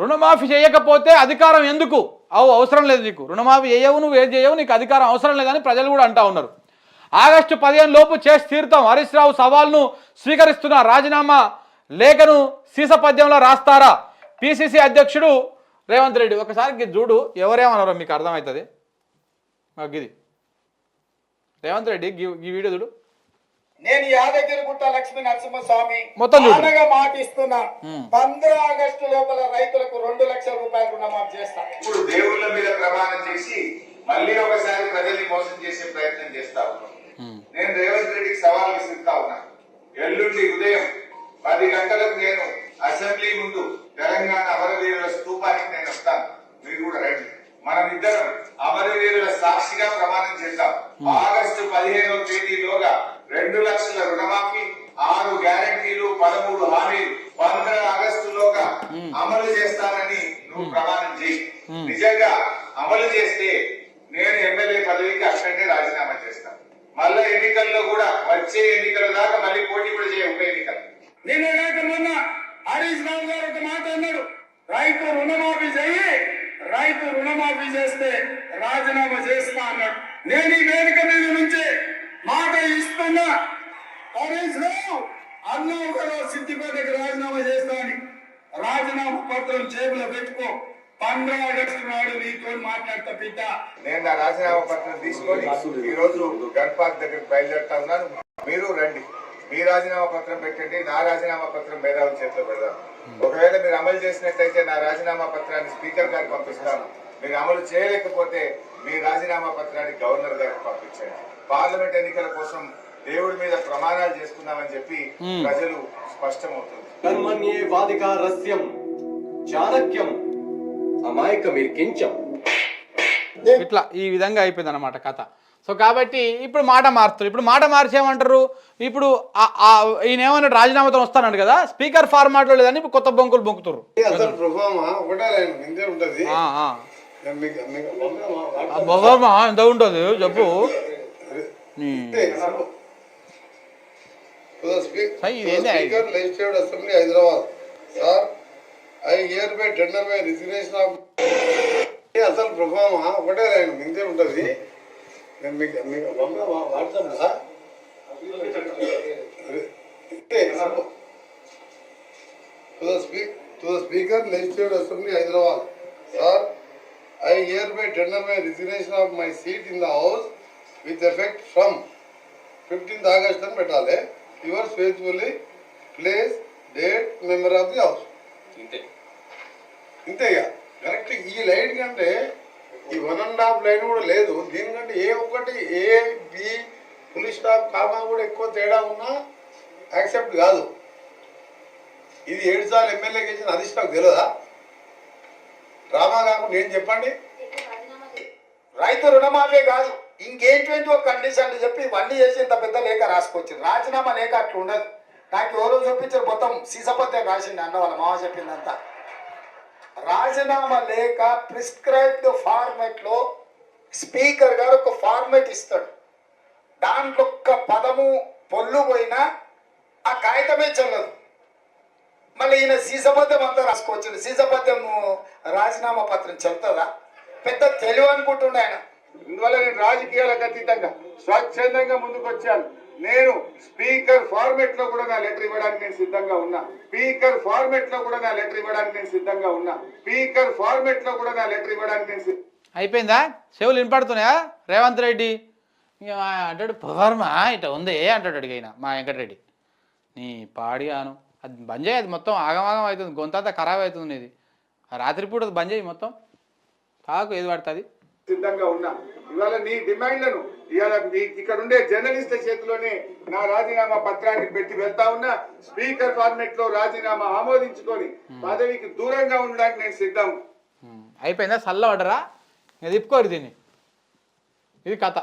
రుణమాఫీ చేయకపోతే అధికారం ఎందుకు? అవు అవసరం లేదు నీకు. రుణమాఫీ చేయవు నువ్వు ఏం చేయవు నీకు అధికారం అవసరం లేదని ప్రజలు కూడా అంటా ఉన్నారు. ఆగస్టు పదిహేను లోపు చేసి తీరుతాం. హరీష్ రావు సవాల్ను స్వీకరిస్తున్న రాజీనామా లేఖను సీసపద్యంలో రాస్తారా? పిసిసి అధ్యక్షుడు రేవంత్ రెడ్డి. ఒకసారి చూడు ఎవరేమన్నారో మీకు అర్థమవుతుంది? ఇది రేవంత్ రెడ్డి ఈ వీడియో చూడు. నేను యాదగిరి గుట్ట లక్ష్మీ నరసింహస్వామి. ఆనగా మాటిస్తున్నా. పంద్ర ఆగస్టు లోపల రైతులకు రెండు లక్షల రూపాయలు రుణమాఫీ చేస్తా. ఇప్పుడు దేవుళ్ళ మీద ప్రమాణం చేసి మళ్ళీ ఒకసారి ప్రజల్ని మోసం చేసే ప్రయత్నం చేస్తా ఉన్నాం. నేను రేవంత్ రెడ్డికి సవాల్ విసురుతా ఉన్నా. ఎల్లుండి ఉదయం పది గంటలకు నేను అసెంబ్లీ ముందు తెలంగాణ అమరవీరుల స్తూపానికి నేను వస్తాను. మీరు కూడా రండి. మనం ఇద్దరం అమరవీరుల సాక్షిగా ప్రమాణం చేద్దాం. ఆగస్టు పదిహేనవ తేదీలోగా రెండు లక్షల రుణమాఫీ ఆరు గ్యారంటీలు పదమూడు హామీలు పంద్ర ఆగస్టులోగా అమలు చేస్తానని నువ్వు ప్రమాణం చేయి. నిజంగా అమలు చేస్తే నేను ఎమ్మెల్యే పదవికి అక్కడనే రాజీనామా చేస్తాను మళ్ళా ఎన్నికల్లో కూడా వచ్చే ఎన్నికల దాకా మళ్ళీ పోటీ కూడా చేయ ఉప ఎన్నికలు. నిన్న కాక మొన్న హరీష్ రావు గారు ఒక మాట అన్నాడు. రైతు రుణమాఫీ చెయ్యి రైతు రుణమాఫీ చేస్తే రాజీనామా చేస్తా అన్నాడు. నేను ఈ వేదిక మీద నుంచి మాట ఇస్తున్నా. హరీష్ రావు అన్నావు సిద్దిపేటకి రాజీనామా చేస్తా రాజీనామా పత్రం జేబులో పెట్టుకో. పంద్ర ఆగస్టు నాడు నీతో మాట్లాడతా బిడ్డ. నేను నా రాజీనామా పత్రం తీసుకొని ఈ రోజు గన్ పార్క్ దగ్గరికి బయలుదేరుతా ఉన్నాను. మీరు రండి. మీ రాజీనామా పత్రం పెట్టండి. నా రాజీనామా పత్రం మేధావుల చేతిలో పెడదాం. ఒకవేళ మీరు అమలు చేసినట్లయితే నా రాజీనామా పత్రాన్ని స్పీకర్ గారికి పంపిస్తాను. మీరు అమలు చేయలేకపోతే మీ రాజీనామా పత్రాన్ని గవర్నర్ గారికి పంపించండి. పార్లమెంట్ ఎన్నికల కోసం దేవుడి మీద ప్రమాణాలు చేసుకుందామని చెప్పి ప్రజలు స్పష్టమవుతుంది కర్మణ్యే వాదికా రస్యం చాణక్యం అమాయకమిర్కించం ఇట్లా ఈ విధంగా అయిపోయింది అనమాట కథ. సో కాబట్టి ఇప్పుడు మాట మారుస్తారు ఇప్పుడు మాట మార్చేయమంటారు ఇప్పుడు ఆ- ఆ ఈయన ఏమన్నా రాజీనామాతో వస్తానంట కదా? స్పీకర్ ఫార్మాట్లో లేదని ఇప్పుడు కొత్త బొంకులు బొంకుతారు ఎంత ఉంటుంది? చెప్పు? Speaker legislative assembly Hyderabad sir I by tender by resignation of అసలు ప్రభావం ఒకటే లైన్ ఇంతే ఉంటది నేను మీకు మీకు to the speaker legislative assembly hyderabad sir i hereby tender my resignation of my seat in the house with effect from 15th august అని పెట్టాలి. Yours faithfully place date member of the house. ఇంతే. ఇంతే ఇక. Correct. ఈ line కంటే ఈ one and half line కూడా లేదు. దీనికంటే ఏ ఒక్కటి A B full stop comma కూడా ఎక్కువ తేడా ఉన్నా యాక్సెప్ట్ కాదు. ఇది ఏడు సార్లు ఎమ్మెల్యే గెలిచిన అది నాకు తెలియదా డ్రామా కాకుండా ఏం చెప్పండి? రైతు రుణమాఫీ కాదు. ఇంకేటువంటి ఒక కండిషన్లు చెప్పి ఇవన్నీ చేసి ఇంత పెద్ద లేఖ రాసుకొచ్చింది. రాజీనామా లేఖ అట్లా ఉండదు. నాకు ఎవరో చూపించారు మొత్తం సీసపత్యం రాసింది అన్న వాళ్ళ మామ చెప్పిందంతా. రాజీనామా లేఖ ప్రిస్క్రైబ్డ్ ఫార్మెట్లో స్పీకర్ గారు ఒక ఫార్మెట్ ఇస్తాడు. దాంట్లో ఒక్క పదము పొల్లు పోయినా ఆ కాగితమే చల్లదు. మళ్ళీ ఈయన సీసపద్యం అంతా రాసుకోవచ్చు సీసపద్యం రాజీనామా పత్రం చెప్తుందా పెద్ద తెలివి అనుకుంటుండే ఆయన. ఇందువల్ల నేను రాజకీయాలకు అతీతంగా స్వచ్ఛందంగా ముందుకు వచ్చాను నేను స్పీకర్ ఫార్మెట్లో కూడా నా లెటర్ ఇవ్వడానికి నేను సిద్ధంగా ఉన్నా. స్పీకర్ ఫార్మెట్లో కూడా నా లెటర్ ఇవ్వడానికి నేను సిద్ధంగా ఉన్నా. స్పీకర్ ఫార్మెట్లో కూడా నా లెటర్ ఇవ్వడానికి నేను అయిపోయిందా? చెవులు వినపడుతున్నాయా? రేవంత్ రెడ్డి. అంటాడు పవర్మా? ఇట ఉంది? అంటాడు అడిగిన మా వెంకటరెడ్డి. నీ పాడిగాను. అది బంద్ చేయదు మొత్తం ఆగమాగం అవుతుంది. గొంతంతా ఖరాబ్ అవుతుంది ఇది రాత్రిపూట అది బంద్ చేయి మొత్తం. తాకు ఏది పడుతుంది? సిద్ధంగా ఉన్నా. ఇవాళ నీ డిమాండ్లను ఇవాళ నీ ఇక్కడ ఉండే జర్నలిస్టుల చేతిలోనే నా రాజీనామా పత్రాన్ని పెట్టి వెళ్తా ఉన్నా స్పీకర్ ఫార్మెట్లో రాజీనామా ఆమోదించుకొని పదవికి దూరంగా ఉండడానికి నేను సిద్ధం. అయిపోయిందా? చల్లబడరా ఇక తిప్పుకోరు దీన్ని. ఇది కథ.